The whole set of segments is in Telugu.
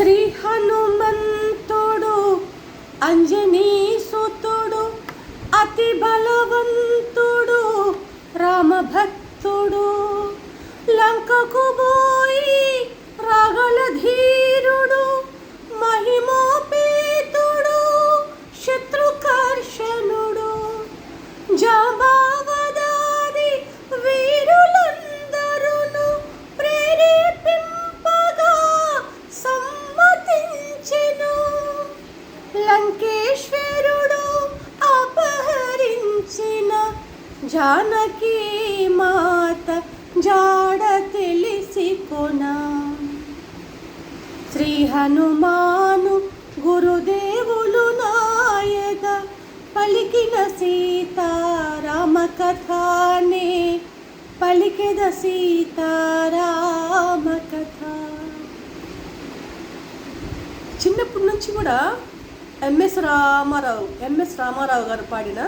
శ్రీ హనుమంతుడు అంజనీ సుతుడు అతి బలవంతుడు రామభక్తుడు. లంకకు భూ జానకి మాత జాడ తెలిసి కొనా శ్రీ హనుమాను గురుదేవులు నాయక పలికిన సీతారామ కథానే పలికెద సీతారామ కథ చిన్నప్పటి నుంచి కూడా ఎంఎస్ రామారావు ఎంఎస్ రామారావు గారు పాడిన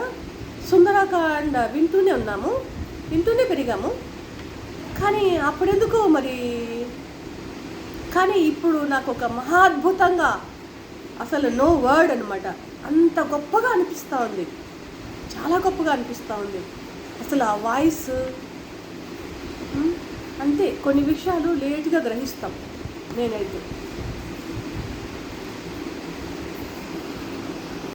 సుందరకాండ వింటూనే ఉన్నాము. వింటూనే పెరిగాము. కానీ అప్పుడెందుకో మరి? కానీ ఇప్పుడు నాకు ఒక మహాద్భుతంగా అసలు నో వర్డ్ అనమాట అంత గొప్పగా అనిపిస్తూ ఉంది. చాలా గొప్పగా అనిపిస్తూ ఉంది. అసలు ఆ వాయిస్ అంతే. కొన్ని విషయాలు లేట్గా గ్రహిస్తాం నేనైతే.